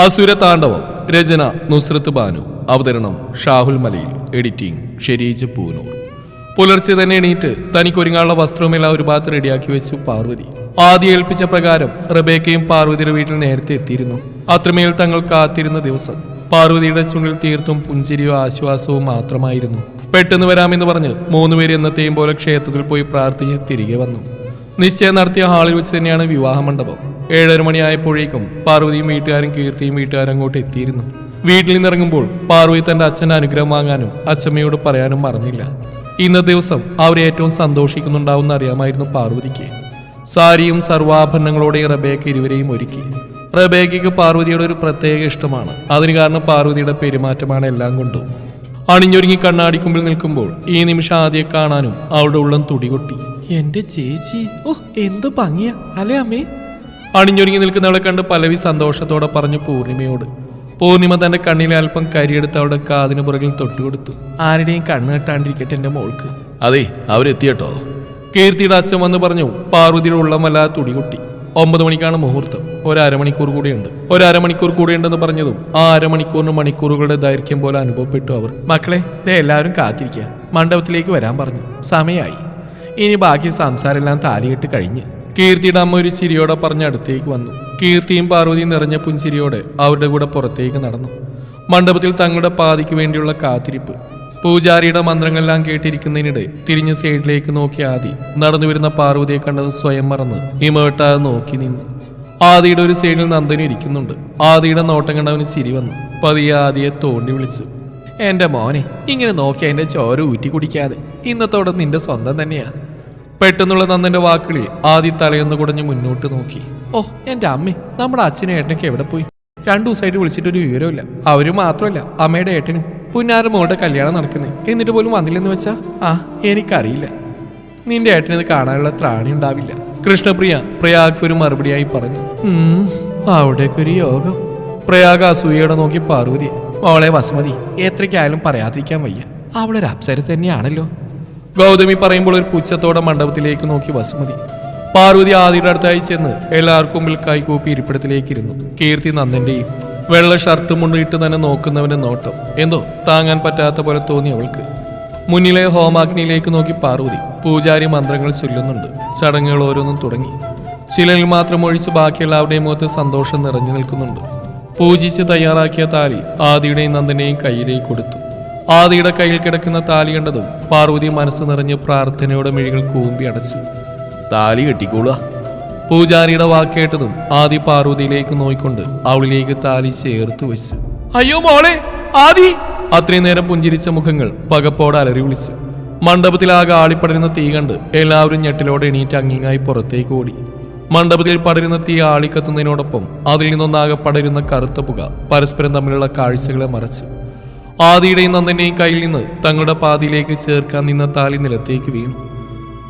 അസുര താണ്ഡവം രചന നുസ്രത്ത് ബാനു. അവതരണം ഷാഹുൽ മലയിൽ എഡിറ്റിംഗ് ഷെരീജ് പൂനൂർ. പുലർച്ചെ തന്നെ എണീറ്റ് തനിക്കൊരുങ്ങാനുള്ള വസ്ത്രവുമെല്ലാം ഒരു ഭാഗത്ത് റെഡിയാക്കി വെച്ചു പാർവതി. ആദ്യം ഏൽപ്പിച്ച പ്രകാരം റബേക്കയും പാർവതിയുടെ വീട്ടിൽ നേരത്തെ എത്തിയിരുന്നു. അത്രമേൽ തങ്ങൾ കാത്തിരുന്ന ദിവസം പാർവതിയുടെ ചുണ്ടിൽ തീർത്തും പുഞ്ചിരിയോ ആശ്വാസവും മാത്രമായിരുന്നു. പെട്ടെന്ന് വരാമെന്ന് പറഞ്ഞ് മൂന്നുപേര് എന്നത്തെയും പോലെ ക്ഷേത്രത്തിൽ പോയി പ്രാർത്ഥിച്ച് തിരികെ വന്നു. നിശ്ചയം നടത്തിയ ഹാളിൽ വെച്ച് തന്നെയാണ് വിവാഹമണ്ഡപം ഏഴര മണിയായപ്പോഴേക്കും പാർവതിയും വീട്ടുകാരും കീർത്തിയും വീട്ടുകാരും അങ്ങോട്ട് എത്തിയിരുന്നു. വീട്ടിൽ നിന്നിറങ്ങുമ്പോൾ പാർവതി തന്റെ അച്ഛന്റെ അനുഗ്രഹം വാങ്ങാനും അച്ഛമ്മയോട് പറയാനും മറന്നില്ല. ഇന്നത്തെ ദിവസം അവർ ഏറ്റവും സന്തോഷിക്കുന്നുണ്ടാവുമെന്ന് അറിയാമായിരുന്നു പാർവതിക്ക്. സാരിയും സർവാഭരണങ്ങളോടെ റബേക്ക് ഇരുവരെയും ഒരുക്കി. റബേക്കയ്ക്ക് പാർവതിയുടെ ഒരു പ്രത്യേക ഇഷ്ടമാണ്. അതിന് കാരണം പാർവതിയുടെ പെരുമാറ്റമാണ് എല്ലാം കൊണ്ടും. അണിഞ്ഞൊരുങ്ങി കണ്ണാടിക്കുമ്പിൽ നിൽക്കുമ്പോൾ ഈ നിമിഷം ആദ്യം കാണാനും അവളുടെ ഉള്ളം തുടികൊട്ടി. എന്റെ ചേച്ചി. ഓ എന്ത് ഭംഗിയാ. അല്ലേ അമ്മേ? അണിഞ്ഞൊരുങ്ങി നിൽക്കുന്നവളെ കണ്ട് പലവി സന്തോഷത്തോടെ പറഞ്ഞു പൂർണിമയോട്. പൂർണിമ തന്റെ കണ്ണിലെ അല്പം കരിയെടുത്ത് അവളുടെ കാതിന് പുറകിൽ തൊട്ടുകൊടുത്തു ആരുടെയും കണ്ണ് കെട്ടാണ്ടിരിക്കട്ടെ എന്റെ മോൾക്ക്. അതെ അവരെത്തിയട്ടോ. കീർത്തിയുടെ അച്ഛൻ വന്ന് പറഞ്ഞു പാർവതിയുടെ ഉള്ളം വല്ലാതെ തുടികൊട്ടി. ഒമ്പത് മണിക്കാണ് മുഹൂർത്തം. ഒരമണിക്കൂർ കൂടിയുണ്ട്. ഒരമണിക്കൂർ കൂടിയുണ്ടെന്ന് പറഞ്ഞതും ആ അരമണിക്കൂറിന് മണിക്കൂറുകളുടെ ദൈർഘ്യം പോലെ അനുഭവപ്പെട്ടു അവർ. മക്കളെ ദേ എല്ലാവരും കാത്തിരിക്കുക മണ്ഡപത്തിലേക്ക് വരാൻ പറഞ്ഞു. സമയമായി. ഇനി ബാക്കി സംസാരമെല്ലാം താലിയിട്ട് കഴിഞ്ഞ്. കീർത്തിയുടെ അമ്മ ഒരു ചിരിയോടെ പറഞ്ഞ് അടുത്തേക്ക് വന്നു. കീർത്തിയും പാർവതിയും നിറഞ്ഞ പുഞ്ചിരിയോടെ അവരുടെ കൂടെ പുറത്തേക്ക് നടന്നു. മണ്ഡപത്തിൽ തങ്ങളുടെ പാതിക്ക് വേണ്ടിയുള്ള കാത്തിരിപ്പ്. പൂജാരിയുടെ മന്ത്രങ്ങളെല്ലാം കേട്ടിരിക്കുന്നതിനിടെ തിരിഞ്ഞ സൈഡിലേക്ക് നോക്കി ആദി. നടന്നു വരുന്ന പാർവതിയെ കണ്ടത് സ്വയം മറന്ന് ഇമേട്ടാതെ നോക്കി നിന്നു. ആദിയുടെ ഒരു സൈഡിൽ നന്ദനി ഇരിക്കുന്നുണ്ട്. ആദിയുടെ നോട്ടം കണ്ടവന് ചിരി വന്നു. പതിയെ ആദിയെ തോണ്ടി വിളിച്ചു. എന്റെ മോനെ ഇങ്ങനെ നോക്കി എന്റെ ചോര ഊറ്റി കുടിക്കാതെ. ഇന്നത്തോടെ നിന്റെ സ്വന്തം തന്നെയാ. പെട്ടെന്നുള്ള നന്ദന്റെ വാക്കുകളിൽ ആദി തലയൊന്ന് കുടഞ്ഞ് മുന്നോട്ട് നോക്കി. ഓ എന്റെ അമ്മേ നമ്മുടെ അച്ഛനും ഏട്ടനൊക്കെ എവിടെ പോയി? രണ്ടു ദിവസമായിട്ട് വിളിച്ചിട്ടൊരു വിവരമില്ല അവർ മാത്രമല്ല അമ്മയുടെ ഏട്ടനും. പുന്നാര മോളുടെ കല്യാണം നടക്കുന്നത് എന്നിട്ട് പോലും വന്നില്ലെന്ന് വെച്ചാ? ആ എനിക്കറിയില്ല. നിന്റെ ഏട്ടനത് കാണാനുള്ള ത്രാണി ഉണ്ടാവില്ല. കൃഷ്ണപ്രിയ പ്രയാഗ് ഒരു മറുപടിയായി പറഞ്ഞു. അവിടേക്കൊരു യോഗം. പ്രയാഗ അസൂയയോടെ നോക്കി പാർവതി. മോളെ വസുമതി എത്രയ്ക്കായാലും പറയാതിരിക്കാൻ വയ്യ. അവളൊരു അപ്സര തന്നെയാണല്ലോ. ഗൗതമി പറയുമ്പോൾ ഒരു പുച്ഛത്തോടെ മണ്ഡപത്തിലേക്ക് നോക്കി വസുമതി. പാർവതി ആദ്യയുടെ അടുത്തായി ചെന്ന് എല്ലാവർക്കും മുമ്പിൽ കൈകൂപ്പി ഇരിപ്പിടത്തിലേക്ക് ഇരുന്നു. കീർത്തി നന്ദന്റെയും വെള്ള ഷർട്ട് മുണ്ടിട്ട് തന്നെ നോക്കുന്നവന്റെ നോട്ടം. എന്തോ താങ്ങാൻ പറ്റാത്ത പോലെ തോന്നി അവൾക്ക്. മുന്നിലെ ഹോമാഗ്നിയിലേക്ക് നോക്കി പാർവതി പൂജാരി മന്ത്രങ്ങൾ ചൊല്ലുന്നുണ്ട്. ചടങ്ങുകൾ ഓരോന്നും തുടങ്ങി. ചിലരിൽ മാത്രം ഒഴിച്ച് ബാക്കിയുള്ളവരുടെയും മുഖത്ത് സന്തോഷം നിറഞ്ഞു നിൽക്കുന്നുണ്ട്. പൂജിച്ച് തയ്യാറാക്കിയ താലി ആദിയുടെയും നന്ദനെയും കയ്യിലേക്ക് കൊടുത്തു. ആദിയുടെ കയ്യിൽ കിടക്കുന്ന താലി കണ്ടതും പാർവതി മനസ്സ് നിറഞ്ഞ് പ്രാർത്ഥനയോടെ മിഴികൾ കൂമ്പി അടച്ചു. താലി കെട്ടിക്കോളുക. പൂജാരിയുടെ വാക്കേട്ടതും ആദി പാർവതിയിലേക്ക് നോയിക്കൊണ്ട് അവളിലേക്ക് താലി ചേർത്ത് വെച്ചു. അയ്യോ മോളെ ആദി! അത്രയും നേരം പുഞ്ചിരിച്ച മുഖങ്ങൾ പകപ്പോടെ അലറി വിളിച്ചു. മണ്ഡപത്തിലാകെ ആളിപ്പടരുന്ന തീ കണ്ട് എല്ലാവരും ഞെട്ടിലോടെ എണീറ്റ് അങ്ങിങ്ങായി പുറത്തേക്ക് ഓടി. മണ്ഡപത്തിൽ പടരുന്ന തീ ആളിക്കത്തുന്നതിനോടൊപ്പം അതിൽ നിന്നൊന്നാകെ പടരുന്ന കറുത്ത പുക പരസ്പരം തമ്മിലുള്ള കാഴ്ചകളെ മറച്ചു. ആദിയുടെയും നന്ദന്റെയും കയ്യിൽ നിന്ന് തങ്ങളുടെ പാതിയിലേക്ക് ചേർക്കാൻ നിന്ന താലി നിലത്തേക്ക് വീണു.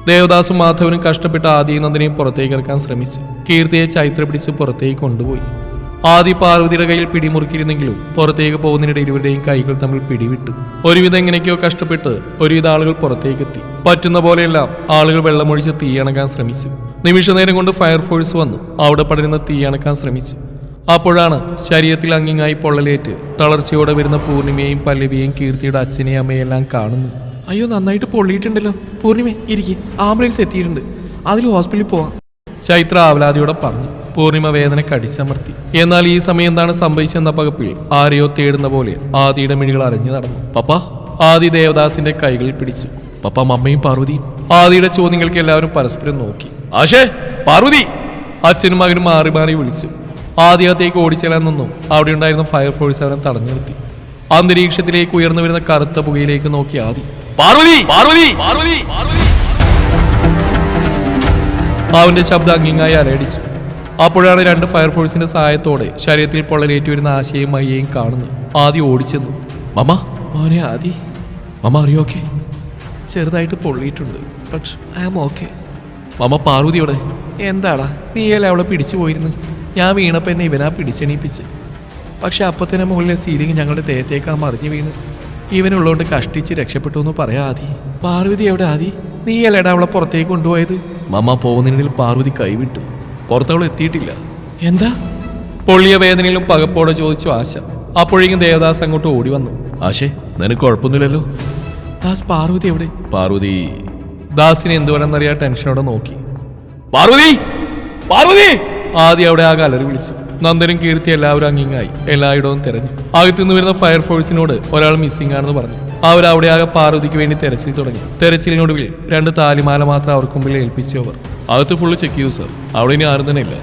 ദേവദാസും മാധവനും കഷ്ടപ്പെട്ട് ആദി നന്ദിനെയും പുറത്തേക്ക് ഇറക്കാൻ ശ്രമിച്ചു കീർത്തിയെ ചൈത്ര പിടിച്ച് പുറത്തേക്ക് കൊണ്ടുപോയി. ആദി പാർവതിയുടെ കയ്യിൽ പിടിമുറുക്കിയിരുന്നെങ്കിലും പുറത്തേക്ക് പോകുന്നതിനിടെ ഇരുവരുടെയും കൈകൾ തമ്മിൽ പിടിവിട്ടു. ഒരുവിധം എങ്ങനെയൊക്കെയോ കഷ്ടപ്പെട്ട് ഒരുവിധ ആളുകൾ പുറത്തേക്കെത്തി പറ്റുന്ന പോലെയെല്ലാം ആളുകൾ വെള്ളമൊഴിച്ച് തീയണക്കാൻ ശ്രമിച്ചു. നിമിഷ നേരം കൊണ്ട് ഫയർഫോഴ്സ് വന്നു. അവിടെ പടരുന്ന തീയണക്കാൻ ശ്രമിച്ചു. അപ്പോഴാണ് ശരീരത്തിൽ അങ്ങിങ്ങായി പൊള്ളലേറ്റ് തളർച്ചയോടെ വരുന്ന പൂർണിമയെയും പല്ലവിയെയും കീർത്തിയുടെ അച്ഛനെയും അമ്മയെല്ലാം എല്ലാം കാണുന്നു അയ്യോ നന്നായിട്ട് പൊള്ളിയിട്ടുണ്ടല്ലോ. പൂർണിമ ഇരിക്കും. ആംബുലൻസ് എത്തിയിട്ടുണ്ട്. അതിൽ ഹോസ്പിറ്റലിൽ പോവാം. ചൈത്ര ആവലാതിയോടെ പറഞ്ഞു. പൂർണിമ വേദന കടിച്ചമർത്തി. എന്നാൽ ഈ സമയം എന്താണ് സംഭവിച്ചെന്ന പകപ്പിൽ ആരെയോ തേടുന്ന പോലെ ആദിയുടെ മിഴികൾ അറിഞ്ഞു നടന്നു. പപ്പ. ആദി ദേവദാസിന്റെ കൈകളിൽ പിടിച്ചു. പപ്പ മമ്മയും പാർവതിയും. ആദിയുടെ ചോദ്യങ്ങൾക്ക് എല്ലാവരും പരസ്പരം നോക്കി. ആശേ പാർവതി. അച്ഛനും മകനും മാറി മാറി വിളിച്ചു. ആദ്യത്തേക്ക് ഓടിച്ചെല്ലാൻ നിന്നും. അവിടെ ഉണ്ടായിരുന്ന ഫയർഫോഴ്സ് അവനെ തടഞ്ഞു നിർത്തി. അന്തരീക്ഷത്തിലേക്ക് ഉയർന്നു വരുന്ന കറുത്ത പുകയിലേക്ക് നോക്കി ആദി. പാർവതി പാർവതി പാർവതി. അവന്റെ ശബ്ദം അങ്ങിങ്ങായി അലയടിച്ചു അപ്പോഴാണ് രണ്ട് ഫയർഫോഴ്സിന്റെ സഹായത്തോടെ ശരീരത്തിൽ പൊള്ളലേറ്റ് വരുന്ന ആശയും മയ്യയും കാണുന്നത്. ആദി ഓടിച്ചെന്നു. മമ മോനെ ആദി മമ അറിയോക്കെ ചെറുതായിട്ട് പൊള്ളിയിട്ടുണ്ട് പക്ഷെ I am okay. Mamma Parvathi അവിടെ എന്താടാ നീയല്ലേ അവളെ പിടിച്ചു പോയിരുന്നു? ഞാൻ വീണപ്പോൾ എന്നെ ഇവനാ പിടിച്ചെണീപ്പിച്ച്. പക്ഷെ അപ്പത്തന്നെ മുകളിലെ സീലിംഗ് ഞങ്ങളുടെ ദേഹത്തേക്കാ മറിഞ്ഞു വീണ്. ഇവനുള്ളതുകൊണ്ട് കഷ്ടിച്ച് രക്ഷപ്പെട്ടു എന്ന് പറയാ ആദി. പാർവതി എവിടെ ആദി? നീയല്ലേടാ അവളെ പുറത്തേക്ക് കൊണ്ടുപോയത്? മമ്മ പോകുന്നതിനിടയിൽ പാർവതി കൈവിട്ടു. പുറത്തവൾ എത്തിയിട്ടില്ല. എന്താ? പൊള്ളിയ വേദനയിലും പകപ്പോടെ ചോദിച്ചു ആശ. അപ്പോഴേക്കും ദേവദാസ് അങ്ങോട്ട് ഓടി വന്നു. ആശേ നിനക്ക് കുഴപ്പമൊന്നുമില്ലല്ലോ? ദാസ് പാർവതി എവിടെ? പാർവതി. ദാസിനെ എന്തുവരെന്നറിയാ ടെൻഷനോടെ നോക്കി. പാർവതി! പാർവതി! ആദ്യം അവിടെ ആ കലറി വിളിച്ചു. നന്ദനും കീർത്തി എല്ലാവരും അങ്ങിങ്ങായി. എല്ലായിടവും തെരഞ്ഞു. അകത്തുനിന്ന് വരുന്ന ഫയർഫോഴ്സിനോട് ഒരാൾ മിസ്സിംഗ് ആണെന്ന് പറഞ്ഞു. അവരവിടെ ആകെ പാർവതിക്ക് വേണ്ടി തെരച്ചിൽ തുടങ്ങി. തെരച്ചിലിനൊടുവിൽ രണ്ട് താലിമാല മാത്രം അവർക്ക് മുമ്പിൽ ഏൽപ്പിച്ചു അവർ. അകത്ത് ഫുള്ള് ചെക്ക് ചെയ്തു സർ അവിടെ ഇനി ആരും തന്നെ ഇല്ല.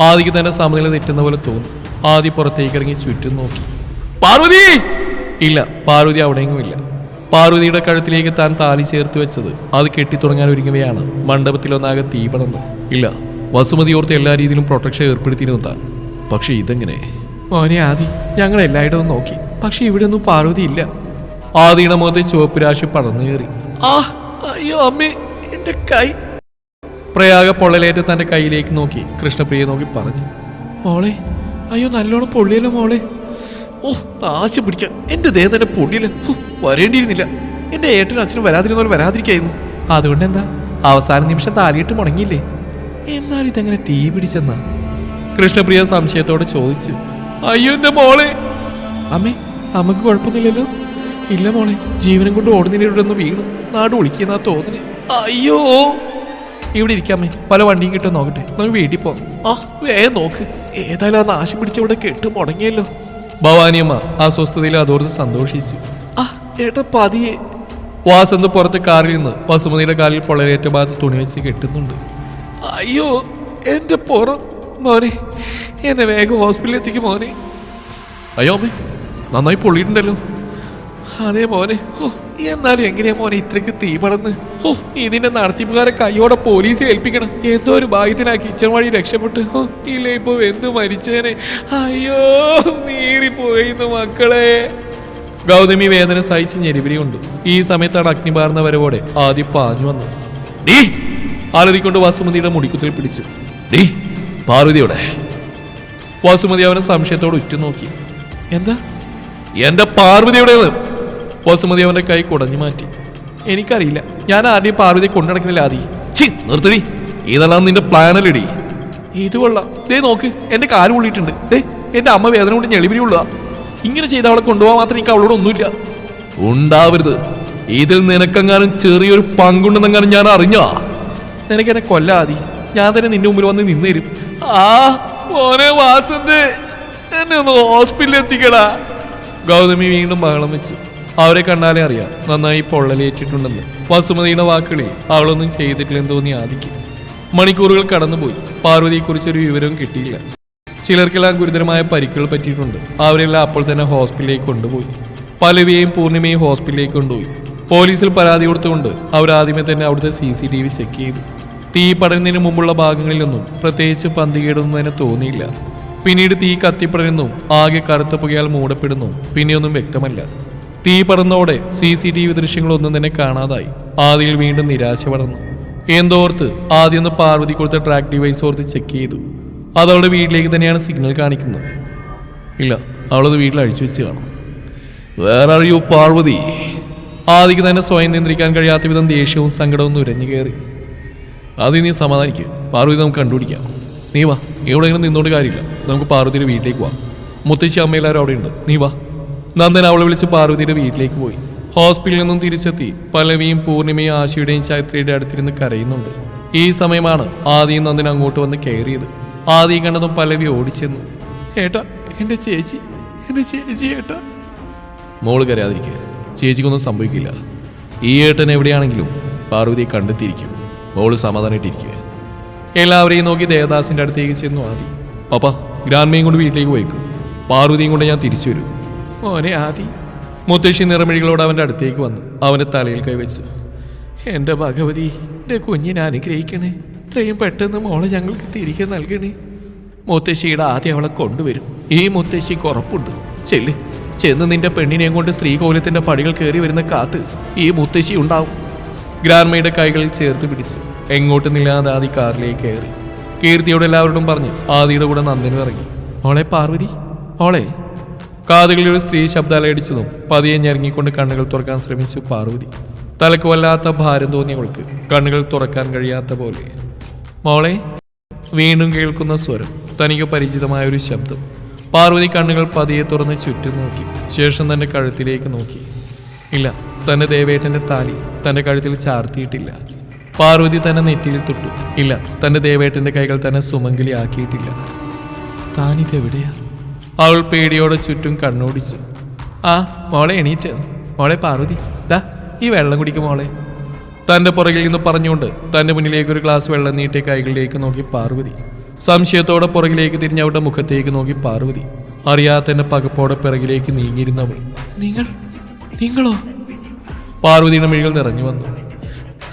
ആദിക്ക് തന്നെ സമനില തെറ്റുന്ന പോലെ തോന്നി. ആദി പുറത്തേക്ക് ഇറങ്ങി ചുറ്റും നോക്കി. പാർവതി! ഇല്ല പാർവതി അവിടെയെങ്കിലും ഇല്ല. പാർവതിയുടെ കഴുത്തിലേക്ക് താൻ താലി ചേർത്ത് വെച്ചത് അത് കെട്ടിത്തുടങ്ങാൻ ഒരുങ്ങുകയാണ്. മണ്ഡപത്തിലൊന്നാകെ തീ ഇല്ല വസുമതി ഓർത്ത് എല്ലാ രീതിയിലും പ്രൊട്ടക്ഷൻ ഏർപ്പെടുത്തിയിരുന്നു പക്ഷേ ഇതെങ്ങനെ? മോനെ ആദി ഞങ്ങൾ എല്ലായിടവും നോക്കി. പക്ഷെ ഇവിടെ ഒന്നും പാർവതി ഇല്ല. ആദിയുടെ മുഖത്തെ ചുവപ്പ് രാശി പടർന്നു കയറി. ആ അയ്യോ അമ്മേ എന്റെ കൈ. പ്രയാഗ പൊള്ളലേറ്റ് തന്റെ കയ്യിലേക്ക് നോക്കി. കൃഷ്ണപ്രിയ നോക്കി പറഞ്ഞു. മോളെ അയ്യോ നല്ലോണം പൊള്ളിയല്ലോ മോളെ. ഓ നാശം പിടിക്കാൻ. എന്റെ ദേഹം തന്നെ പൊള്ളിയില്ല. വരേണ്ടിയിരുന്നില്ല. എന്റെ ഏട്ടനും അച്ഛനും വരാതിരുന്നവർ വരാതിരിക്കായിരുന്നു. അതുകൊണ്ട് എന്താ അവസാന നിമിഷം താലിയിട്ട് മുടങ്ങിയില്ലേ? എന്നാൽ ഇതെങ്ങനെ തീ പിടിച്ചെന്ന? കൃഷ്ണപ്രിയ സംശയത്തോടെ ചോദിച്ചു അയ്യോ എന്റെ മോളെ. അമ്മേ അമ്മയ്ക്ക് കുഴപ്പമൊന്നുമില്ലല്ലോ. ഇല്ല മോളെ ജീവനും കൊണ്ട് ഓടുന്നതിനോടൊന്ന് വീണു. നാട് ഒളിക്കുന്ന തോന്നുന്നു അയ്യോ. ഇവിടെ ഇരിക്കാമേ പല വണ്ടിയും കിട്ടാൻ നോക്കട്ടെ. നമുക്ക് വീട്ടിൽ പോവാം. ആ വേ നോക്ക്. ഏതായാലും ആ നാശം പിടിച്ചവിടെ കെട്ട് മുടങ്ങിയല്ലോ. ഭവാനിയമ്മ അസ്വസ്ഥതയിൽ അതോർത്ത് സന്തോഷിച്ചു. ആ ഏട്ടാ പതിയെ. വാസന്ത് പുറത്ത് കാറിൽ നിന്ന് വസുമതിയുടെ കാലിൽ പൊള്ളലേറ്റ ഭാഗത്ത് തുണി വെച്ച് കെട്ടുന്നുണ്ട്. അയ്യോ എന്റെ പുറം മോനെ. എന്നെ വേഗം ഹോസ്പിറ്റലിൽ എത്തിക്ക് മോനെ. അയ്യോ അമ്മേ നന്നായി പൊള്ളിയിട്ടുണ്ടല്ലോ. അതെ മോനെ. എന്നാലും എങ്ങനെയാ മോനെ ഇത്രയ്ക്ക് തീ പടന്ന്? ഓ ഇതിന്റെ നടത്തിപ്പുകാരെ കൈയോടെ പോലീസ് ഏൽപ്പിക്കണം. എന്തോ ഒരു ഭാഗ്യത്തിന് ആ കിച്ചൺ വഴി രക്ഷപ്പെട്ട്. ഓ ഇല്ല ഇപ്പൊ എന്ത് മരിച്ചേനെ? അയ്യോ നീറിപ്പോയിന്ന് മക്കളെ. ഗൗതമി വേദന സഹിച്ച് ഞെരിപിരിയുണ്ട്. ഈ സമയത്താണ് അഗ്നിപാർന്ന വരവോടെ ആദ്യം പാഞ്ഞു വന്നത്. ആലതിക്കൊണ്ട് വാസുമതിയുടെ മുടിക്കുത്തിൽ പിടിച്ചു. ഡീ പാർവതിയോടെ വാസുമതി അവനെ സംശയത്തോട് ഉറ്റുനോക്കി. എന്താ? എന്റെ പാർവതിയുടെ വാസുമതി അവന്റെ കൈ കുടഞ്ഞു മാറ്റി. എനിക്കറിയില്ല. ഞാൻ ആരുടെയും പാർവതി കൊണ്ടുനടക്കുന്നില്ല ആദി. ചി നിർത്തടി ഇതെല്ലാം നിന്റെ പ്ലാനല്ലടി. ഇത് കൊള്ളാം. ദേ നോക്ക് എന്റെ കാൽ കൊള്ളിയിട്ടുണ്ട് ദേ എന്റെ അമ്മ വേദന കൊണ്ട് ഞെളിപിരിയുള്ള ഇങ്ങനെ ചെയ്ത അവളെ കൊണ്ടുപോകാൻ മാത്രം എനിക്ക് അവളോട് ഒന്നുമില്ല. ഉണ്ടാവരുത്. ഇതിൽ നിനക്കെങ്ങാനും ചെറിയൊരു പങ്കുണ്ടെന്നെങ്ങാനും ഞാൻ അറിഞ്ഞാ നിനക്ക് എന്നെ കൊല്ലാതി ഞാൻ തന്നെ നിന്റെ മുമ്പിൽ വന്ന് നിന്നേരും ആ മോനെ വാസന്ത്. എന്നെ ഒന്ന് ഹോസ്പിറ്റലിൽ എത്തിക്കടാ. ഗൗതമി വീണ്ടും ബഹളം വെച്ചു. അവരെ കണ്ടാലേ അറിയാം. നന്നായി പൊള്ളലേറ്റിട്ടുണ്ടെന്ന്. വസുമതിയുടെ വാക്കുകളിൽ അവളൊന്നും ചെയ്തിട്ടില്ലെന്ന് തോന്നി ആദിക്കും. മണിക്കൂറുകൾ കടന്നുപോയി. പാർവതിയെക്കുറിച്ചൊരു വിവരവും കിട്ടിയില്ല. ചിലർക്കെല്ലാം ഗുരുതരമായ പരിക്കുകൾ പറ്റിയിട്ടുണ്ട്. അവരെല്ലാം അപ്പോൾ തന്നെ ഹോസ്പിറ്റലിലേക്ക് കൊണ്ടുപോയി. പലവിയെയും പൂർണിമയും ഹോസ്പിറ്റലിലേക്ക് കൊണ്ടുപോയി. പോലീസിൽ പരാതി കൊടുത്തുകൊണ്ട് അവർ ആദ്യമേ തന്നെ അവിടുത്തെ C C T V check ചെയ്തു. തീ പടരുന്നതിന് മുമ്പുള്ള ഭാഗങ്ങളിലൊന്നും പ്രത്യേകിച്ച് പന്തികേടൊന്നും തന്നെ തോന്നിയില്ല. പിന്നീട് തീ കത്തിപ്പടരുന്നു ആകെ കറുത്ത പുകയാൽ മൂടപ്പെടുന്നു പിന്നെയൊന്നും വ്യക്തമല്ല. തീ പറന്നോടെ സി സി ടി വി ദൃശ്യങ്ങളൊന്നും തന്നെ കാണാതായി. ആദിയിൽ വീണ്ടും നിരാശ പടർന്നു. എന്തോർത്ത് ആദ്യം ഒന്ന് പാർവതി കൊടുത്ത ട്രാക്ക് ഡിവൈസ് ഓർത്ത് ചെക്ക് ചെയ്തു. അതവളുടെ വീട്ടിലേക്ക് തന്നെയാണ് സിഗ്നൽ കാണിക്കുന്നത്. ഇല്ല അവളത് വീട്ടിൽ അഴിച്ചു വെച്ച് കാണും. Where are Parvathi? ആദിക്ക് തന്നെ സ്വയം നിയന്ത്രിക്കാൻ കഴിയാത്ത വിധം ദേഷ്യവും സങ്കടവും നുരഞ്ഞു കയറി. അത് നീ സമാധാനിക്കുക പാർവതി നമുക്ക് കണ്ടുപിടിക്കാം. നീ വാ. ഇവിടെ ഇങ്ങനെ നിന്നോണ്ട് കാര്യമില്ല. നമുക്ക് പാർവതിയുടെ വീട്ടിലേക്ക് പോവാം. മുത്തശ്ശി അവിടെ ഉണ്ട്. നീ വാ. നന്ദൻ അവളെ വിളിച്ച് പാർവതിയുടെ വീട്ടിലേക്ക് പോയി. ഹോസ്പിറ്റലിൽ നിന്നും തിരിച്ചെത്തി. പല്ലവിയും പൂർണിമയും ആശയുടെയും ചൈത്രയുടെ അടുത്തിരുന്ന് കരയുന്നുണ്ട്. ഈ സമയമാണ് ആദിയും നന്ദൻ അങ്ങോട്ട് വന്ന് കയറിയത്. ആദി കണ്ടതും പലവി ഓടിച്ചെന്നു. ഏട്ടാ എന്റെ ചേച്ചി എന്റെ ചേച്ചി ഏട്ടാ. മോൾ കരയാതിരിക്കുക. ചേച്ചിക്കൊന്നും സംഭവിക്കില്ല. ഈ ഏട്ടൻ എവിടെയാണെങ്കിലും പാർവതിയെ കണ്ടെത്തിയിരിക്കും. മോൾ സമാധാനമായിട്ടിരിക്കുക. എല്ലാവരെയും നോക്കി ദേവദാസിന്റെ അടുത്തേക്ക് ചെന്നു ആദി. പപ്പ ഗ്രാൻമയും കൊണ്ട് വീട്ടിലേക്ക് പോയിക്കോ. പാർവതിയും കൊണ്ട് ഞാൻ തിരിച്ചു വരും. മോനെ ആദി. മുത്തശ്ശി നിറമിഴികളോട് അവന്റെ അടുത്തേക്ക് വന്നു. അവന്റെ തലയിൽ കൈവച്ചു. എന്റെ ഭഗവതി എന്റെ കുഞ്ഞിനെ അനുഗ്രഹിക്കണേ. ഇത്രയും പെട്ടെന്ന് മോളെ ഞങ്ങൾക്ക് തിരികെ നൽകണേ. മുത്തശ്ശിയുടെ ആദ്യം അവളെ കൊണ്ടുവരും. ഈ മുത്തശ്ശിക്ക് ഉറപ്പുണ്ട്. ചെല്ല്. ചെന്ന് നിന്റെ പെണ്ണിനെയും കൊണ്ട് ശ്രീകോലത്തിന്റെ പടികൾ കയറി വരുന്ന കാത്ത് ഈ മുത്തശ്ശി ഉണ്ടാവും. ഗ്രാൻമയുടെ കൈകൾ ചേർത്ത് പിടിച്ചു. എങ്ങോട്ട് നില്ലാതെ ആദി കാറിലേക്ക് കയറി. കീർത്തിയോട് എല്ലാവരോടും പറഞ്ഞ് ആദിയുടെ കൂടെ നന്ദനും ഇറങ്ങി. ഓളെ പാർവതി ഓളെ കാതുകളിൽ ഒരു സ്ത്രീ ശബ്ദാലയടിച്ചതും പതിയെ ഞെരങ്ങിക്കൊണ്ട് കണ്ണുകൾ തുറക്കാൻ ശ്രമിച്ചു പാർവതി. തലക്ക് വല്ലാത്ത ഭാരം തോന്നിയവൾക്ക് കണ്ണുകൾ തുറക്കാൻ കഴിയാത്ത പോലെ. മോളെ വീണ്ടും കേൾക്കുന്ന സ്വരം തനിക്ക് പരിചിതമായ ഒരു ശബ്ദം. പാർവതി കണ്ണുകൾ പതിയെ തുറന്ന് ചുറ്റും നോക്കി. ശേഷം തന്റെ കഴുത്തിലേക്ക് നോക്കി. ഇല്ല തന്റെ ദേവേട്ടന്റെ താലി തന്റെ കഴുത്തിൽ ചാർത്തിയിട്ടില്ല. പാർവതി തന്നെ നെറ്റിയിൽ തൊട്ടു. ഇല്ല തന്റെ ദേവേട്ടന്റെ കൈകൾ തന്നെ സുമംഗലി ആക്കിയിട്ടില്ല. താനിതെവിടെയാ അവൾ പേടിയോടെ ചുറ്റും കണ്ണോടിച്ചു. ആ മോളെ എണീറ്റ്. മോളെ പാർവതി ദാ ഈ വെള്ളം കുടിക്കും മോളെ. തന്റെ പുറകിൽ നിന്ന് പറഞ്ഞുകൊണ്ട് തന്റെ മുന്നിലേക്ക് ഒരു ഗ്ലാസ് വെള്ളം നീട്ടിയ കൈകളിലേക്ക് നോക്കി പാർവതി. സംശയത്തോടെ പുറകിലേക്ക് തിരിഞ്ഞ് അവരുടെ മുഖത്തേക്ക് നോക്കി പാർവതി. അറിയാത്ത എന്റെ പകപ്പോടെ പിറകിലേക്ക് നീങ്ങിയിരുന്നവൾ. നിങ്ങൾ നിങ്ങളോ? പാർവതിയുടെ മിഴികൾ നിറഞ്ഞു വന്നു.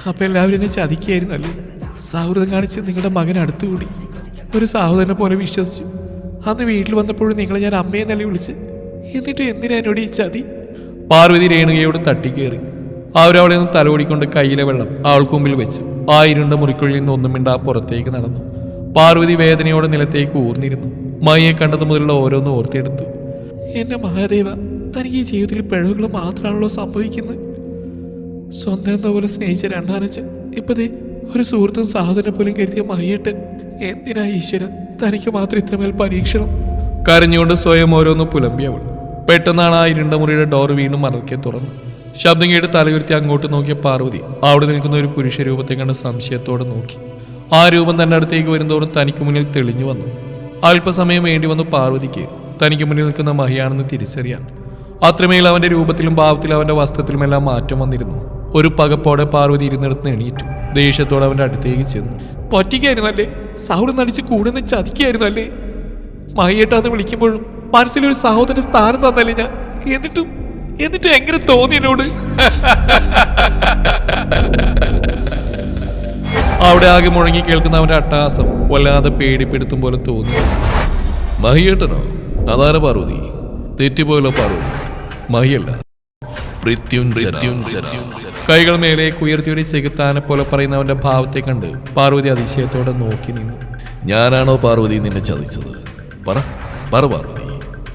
അപ്പൊ എല്ലാവരും എന്നെ ചതിക്കായിരുന്നല്ലേ? സൗഹൃദം കാണിച്ച് നിങ്ങളുടെ മകൻ അടുത്തുകൂടി. ഒരു സഹോദരനെ പോലെ വിശ്വസിച്ചു. അന്ന് വീട്ടിൽ വന്നപ്പോഴും നിങ്ങളെ ഞാൻ അമ്മയെന്നല്ലേ വിളിച്ച്? എന്നിട്ട് എന്തിനാ എന്നോട് ഈ ചതി? പാർവതി രേണുകയോട് തട്ടിക്കേറി. അവരവളെ നിന്ന് തലോടിക്കൊണ്ട് കയ്യിലെ വെള്ളം അവൾക്ക് മുമ്പിൽ വെച്ചു. ആ ഇരുണ്ട മുറിക്കുള്ളിൽ നിന്ന് ഒന്നും മിണ്ടാ പുറത്തേക്ക് നടന്നു. പാർവതി വേദനയോടെ നിലത്തേക്ക് ഊർന്നിരുന്നു. മായയെ കണ്ടത് മുതലുള്ള ഓരോന്ന് ഓർത്തെടുത്തു. എന്റെ മഹാദേവ തനിക്ക് ഈ ജീവിതത്തിൽ പിഴവുകൾ മാത്രമാണല്ലോ സംഭവിക്കുന്നത്. സ്വന്തം പോലെ സ്നേഹിച്ച രണ്ടാനച്ച് ഇപ്പതേ ഒരു സുഹൃത്തും സഹോദരനെ പോലും കരുതിയ മയ്യട്ട് എന്തിനാ ഈശ്വര തനിക്ക് മാത്രം ഇത്രമേൽ പരീക്ഷണം? കരഞ്ഞുകൊണ്ട് സ്വയം ഓരോന്ന് പുലമ്പി അവൾ. പെട്ടെന്നാണ് ആ ഇരുണ്ട മുറിയുടെ ഡോർ വീണ്ടും മറക്കെ തുറന്നു ശബ്ദം കേട്ട് തലയുരുത്തി അങ്ങോട്ട് നോക്കിയ പാർവതി അവിടെ നിൽക്കുന്ന ഒരു പുരുഷ രൂപത്തെ കണ്ട് സംശയത്തോടെ നോക്കി. ആ രൂപം തന്റെ അടുത്തേക്ക് വരുന്നതോറും തനിക്ക് മുന്നിൽ തെളിഞ്ഞു വന്നു. അല്പസമയം വേണ്ടി വന്നു പാർവതിക്ക്. തനിക്ക് മുന്നിൽ നിൽക്കുന്ന മഹിയാണെന്ന് തിരിച്ചറിയാൻ. അത്രമേൽ അവന്റെ രൂപത്തിലും ഭാവത്തിലും അവന്റെ വസ്ത്രത്തിലുമെല്ലാം മാറ്റം വന്നിരുന്നു. ഒരു പകപ്പോടെ പാർവതി ഇരുന്നിടത്ത് എണീറ്റു. ദേഷ്യത്തോടെ അവന്റെ അടുത്തേക്ക് ചെന്നു. പറ്റിക്കായിരുന്നല്ലേ? സൗഹൃദം നടിച്ച് കൂടുന്ന ചതിക്കായിരുന്നല്ലേ? മഹിയേട്ടാന്ന് വിളിക്കുമ്പോഴും മനസ്സിലൊരു സഹോദരന്റെ സ്ഥാനം തന്നല്ലേ ഞാൻ? എന്നിട്ടും എന്നിട്ടും എങ്ങനെ തോന്നി എന്നോട്? അവിടെ ആകെ മുഴങ്ങി കേൾക്കുന്ന അവന്റെ അട്ടാസം വല്ലാതെ പേടിപ്പെടുത്തും പോലെ തോന്നി. മഹിയേട്ടനോ? അതാര പാർവതി? തെറ്റിപ്പോയല്ലോ പാർവതി. മഹിയല്ല. കൈകൾ മേലേക്ക് ഉയർത്തി ചെകുത്താനെ പോലെ പറയുന്ന അവന്റെ ഭാവത്തെ കണ്ട് പാർവതി അതിശയത്തോടെ നോക്കി നിന്നു. ഞാനാണോ പാർവതി നിന്നെ ചതിച്ചത്? പറ പറ പാർവതി.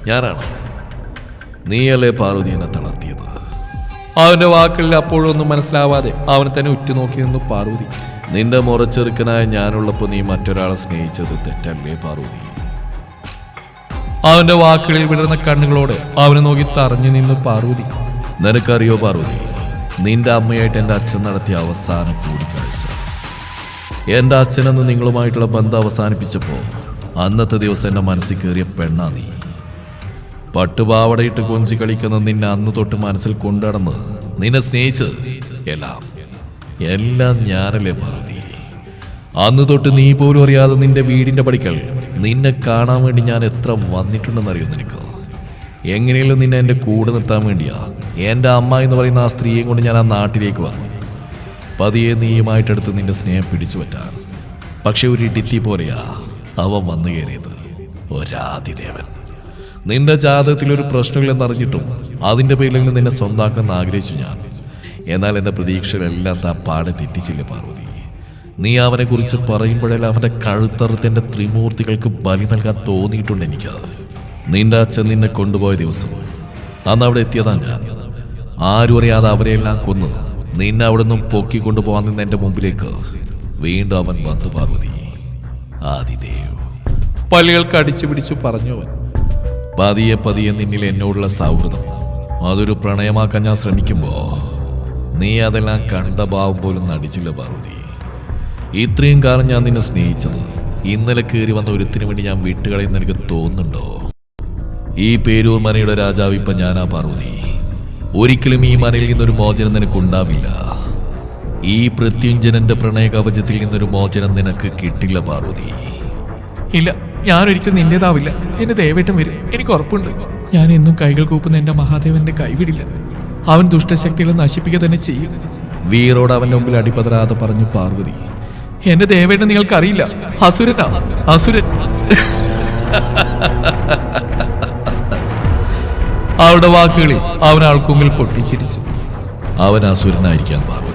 ഞാനാണോ? നീയല്ലേ പാർവതി എന്നെ തളർത്തിയത്? അവന്റെ വാക്കുകളിൽ അപ്പോഴൊന്നും മനസ്സിലാവാതെ അവനെ തന്നെ ഉറ്റുനോക്കി നിന്നു പാർവതി. നിന്റെ മുറച്ചെറുക്കനായ ഞാനുള്ളപ്പോൾ നീ മറ്റൊരാളെ സ്നേഹിച്ചത് തെറ്റല്ലേ പാർവതി അവന്റെ വാക്കുകളിൽ വിടർന്ന കണ്ണുകളോട് അവനെ നോക്കി തറഞ്ഞു നിന്നു പാർവതി നിനക്കറിയോ പാർവതി നിന്റെ അമ്മയായിട്ട് എന്റെ അച്ഛൻ നടത്തിയ അവസാന കൂടിക്കാഴ്ച. എന്റെ അച്ഛനെന്ന് നിങ്ങളുമായിട്ടുള്ള ബന്ധം അവസാനിപ്പിച്ചപ്പോൾ അന്നത്തെ ദിവസം എന്റെ മനസ്സിൽ കയറിയ പെണ്ണാ നീ. പട്ടുപാവടയിട്ട് കൊഞ്ചി കളിക്കുന്ന നിന്നെ അന്ന് തൊട്ട് മനസ്സിൽ കൊണ്ടടന്ന് നിന്നെ സ്നേഹിച്ച് എല്ലാം എല്ലാം ഞാനല്ലേ പാർവതി. അന്ന് തൊട്ട് നീ പോലും അറിയാതെ നിന്റെ വീടിന്റെ പടിക്കൽ നിന്നെ കാണാൻ വേണ്ടി ഞാൻ എത്ര വന്നിട്ടുണ്ടെന്നറിയോ നിനക്ക്? എങ്ങനെയല്ലോ നിന്നെ എന്റെ കൂടെ നിർത്താൻ വേണ്ടിയാ എന്റെ അമ്മ എന്ന് പറയുന്ന ആ സ്ത്രീയെ കൊണ്ട് ഞാൻ ആ നാട്ടിലേക്ക് വന്നു. പതിയെ നീയുമായിട്ടെടുത്ത് നിന്റെ സ്നേഹം പിടിച്ചു പറ്റാൻ. പക്ഷെ ഒരു ഇടിത്തി പോലെയാ അവൻ വന്നു കയറിയത്. ഒരാതിദേവൻ. നിന്റെ ജാതകത്തിൽ ഒരു പ്രശ്നമില്ലെന്നറിഞ്ഞിട്ടും അതിന്റെ പേരിൽ നിന്നെ സ്വന്താക്കണമെന്ന് ആഗ്രഹിച്ചു ഞാൻ. എന്നാൽ എന്റെ പ്രതീക്ഷകളെല്ലാം താൻ പാടെ തെറ്റിച്ചില്ല പാർവതി? നീ അവനെ കുറിച്ച് പറയുമ്പോഴെല്ലാം അവന്റെ കഴുത്തറുത്തിന്റെ ത്രിമൂർത്തികൾക്ക് ബലി നൽകാൻ തോന്നിയിട്ടുണ്ട് എനിക്ക്. നിന്റെ അച്ഛൻ നിന്നെ കൊണ്ടുപോയ ദിവസം അന്ന് അവിടെ എത്തിയതാ ഞാൻ. ആരും അറിയാതെ അവരെയെല്ലാം കൊന്ന് നിന്നെ അവിടെ നിന്നും പൊക്കിക്കൊണ്ടുപോകാൻ നിന്ന് എന്റെ മുമ്പിലേക്ക് വീണ്ടും അവൻ വന്നു പാർവതി. ആദിദേവ്. പല്ലുകൾ അടിച്ചു പിടിച്ചു പറഞ്ഞു അവൻ പതിയെ പതിയെ നിന്നിൽ എന്നോടുള്ള സൗഹൃദം അതൊരു പ്രണയമാക്കാൻ ഞാൻ ശ്രമിക്കുമ്പോ നീ അതെല്ലാം കണ്ട ഭാവം പോലും നടിച്ചില്ല പാർവതി. ഇത്രയും കാലം ഞാൻ നിന്നെ സ്നേഹിച്ചത് ഇന്നലെ കയറി വന്ന ഒരുത്തിന് വേണ്ടി ഞാൻ വീട്ടുകളെന്ന് എനിക്ക് തോന്നുന്നുണ്ടോ? ഈ പേരൂർ മനയുടെ രാജാവ് ഇപ്പൊ ഞാനാ പാർവതി. ഒരിക്കലും ഈ മനയിൽ നിന്നൊരു മോചനം നിനക്ക് ഉണ്ടാവില്ല. ഈ പ്രത്യുഞ്ജനന്റെ പ്രണയ കവചത്തിൽ നിന്നൊരു മോചനം നിനക്ക് കിട്ടില്ല പാർവതി. ഇല്ല ഞാൻ ഞാനൊരിക്കലും നിന്റേതാവില്ല. എന്റെ ദയവേട്ടം വരും. എനിക്ക് ഉറപ്പുണ്ട്. ഞാൻ എന്നും കൈകൾ കൂപ്പുന്ന എന്റെ മഹാദേവന്റെ കൈവിടില്ല. അവൻ ദുഷ്ടശക്തികളെ നശിപ്പിക്കുക തന്നെ ചെയ്യും. വീറോട് അവന്റെ മുമ്പിൽ അടിപതരാതെ പറഞ്ഞു പാർവതി എന്റെ ദേവേട്ടൻ നിങ്ങൾക്കറിയില്ല. അസുരനാ. അസുരൻ. അവരുടെ വാക്കുകളിൽ അവൻ ആൾക്കുമ്പിൽ പൊട്ടിച്ചിരിച്ചു. അവൻ അസുരനായിരിക്കാം പാർവതി.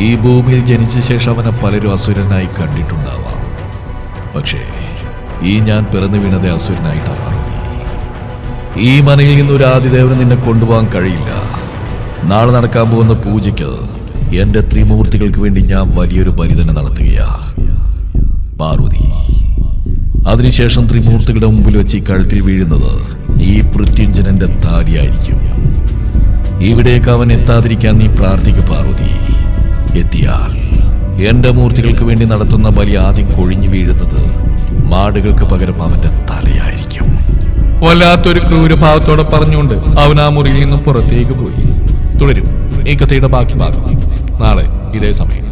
ഈ ഭൂമിയിൽ ജനിച്ച ശേഷം അവനെ പലരും അസുരനായി കണ്ടിട്ടുണ്ടാവാം. പക്ഷേ ഈ ഞാൻ പിറന്നു വീണത് അസുരനായിട്ടാണ് ഈ മനയിൽ നിന്ന് ഒരു ആദിദേവന് നിന്നെ കൊണ്ടുപോകാൻ കഴിയില്ല. നാളെ നടക്കാൻ പോകുന്ന പൂജയ്ക്ക് എന്റെ ത്രിമൂർത്തികൾക്ക് വേണ്ടി ഞാൻ വലിയൊരു ബലി തന്നെ നടത്തുകയാ. പാർവതി അതിനുശേഷം ത്രിമൂർത്തികളുടെ മുമ്പിൽ വെച്ച് ഈ കഴുത്തിൽ വീഴുന്നത് ഈ പൃഥ്വിഞ്ജനന്റെ താലിയായിരിക്കും. ഇവിടേക്ക് അവൻ എത്താതിരിക്കാൻ നീ പ്രാർത്ഥിക്കു പാർവതി. എത്തിയാൽ എന്റെ മൂർത്തികൾക്ക് വേണ്ടി നടത്തുന്ന ബലി ആദ്യം കൊഴിഞ്ഞു വീഴുന്നത് മാടുകൾക്ക് പകരം അവന്റെ തലയായിരിക്കും. വല്ലാത്തൊരു ക്രൂരഭാവത്തോടെ പറഞ്ഞുകൊണ്ട് അവൻ ആ മുറിയിൽ നിന്നും പുറത്തേക്ക് പോയി. തുടരും. ഈ കഥയുടെ ബാക്കി ഭാഗം. നാളെ ഇതേ സമയം.